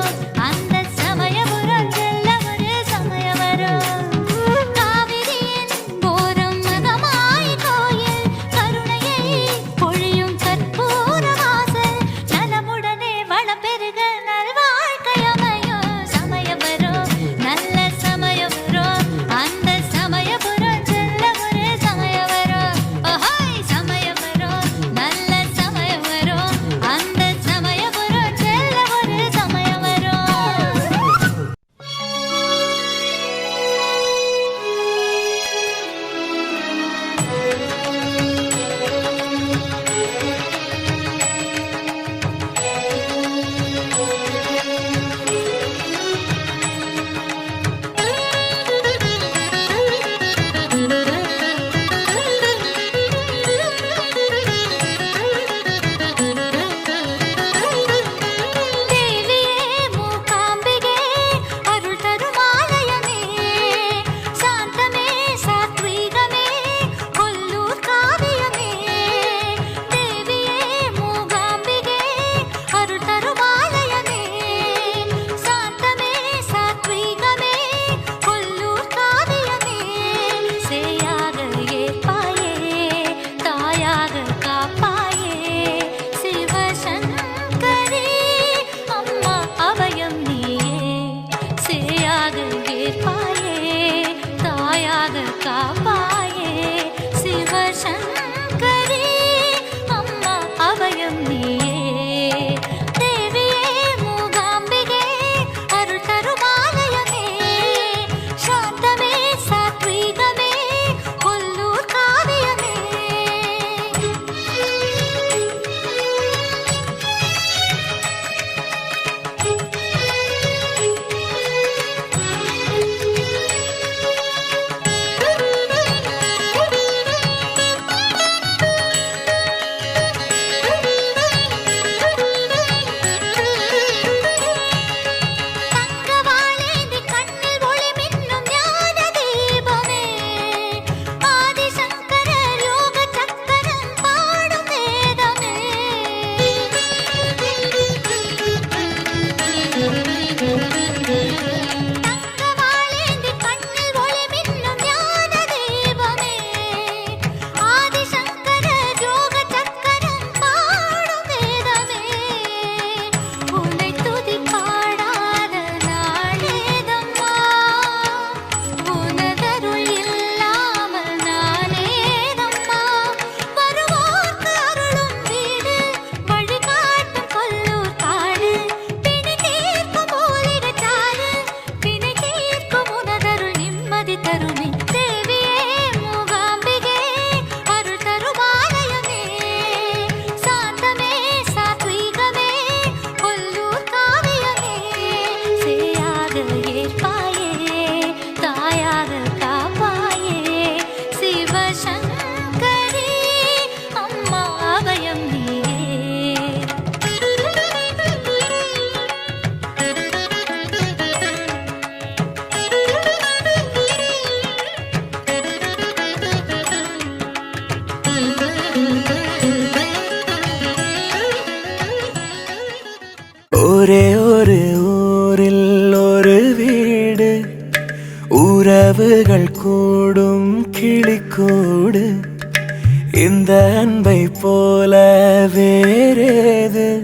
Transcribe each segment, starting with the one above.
Bye. ஒரே ஒரு ஊரில் ஒரு வீடு. உறவுகள் கூடும் கிளிக்கூடு இந்த அன்பை போல வேறேது?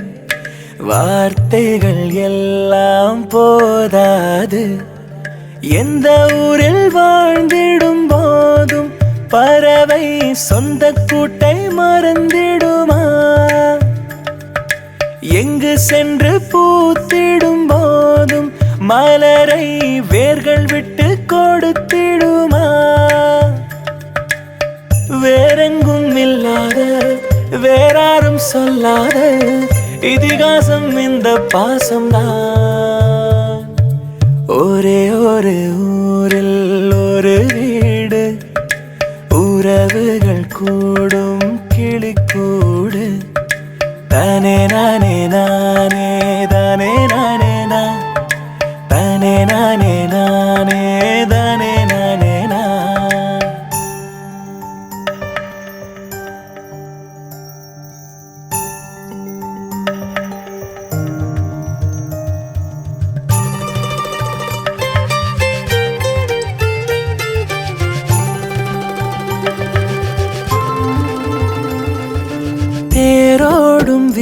வார்த்தைகள் எல்லாம் போதாது. எந்த ஊரில் வாழ்ந்திடும் போதும் பறவை சொந்த கூட்டை மறந்திடும். சென்று பூத்திடும் போதும் மலரை வேர்கள் விட்டு கொடுத்திடுமா? வேறெங்கும் இல்லாத வேறாரும் சொல்லாத இதிகாசம் இந்த பாசம் தான் ஒரே ஒரு ஊரில் ஒரு வீடு உறவுகள் கூடும். na na na na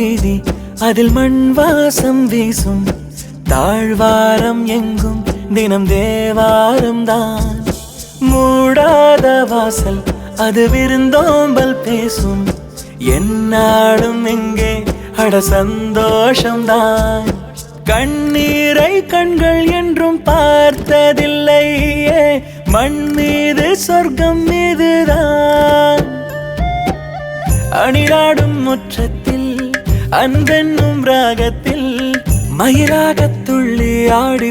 வீதி அதில் மண் வாசம். வீசும் தாழ்வாரம் எங்கும் தினம் தேவாரம் தான். மூடாத வாசல் அது விருந்தோம்பல் பேசும். என்னாடும் எங்கே அட சந்தோஷம்தான் கண்ணீரை கண்கள் என்றும் பார்த்ததில்லையே மண் மீது சொர்க்கம் மீதுதான். அணிலாடும் முற்றத்தில் அன்பென்னும் ராகத்தில் மயிலாகத் துள்ளி ஆடி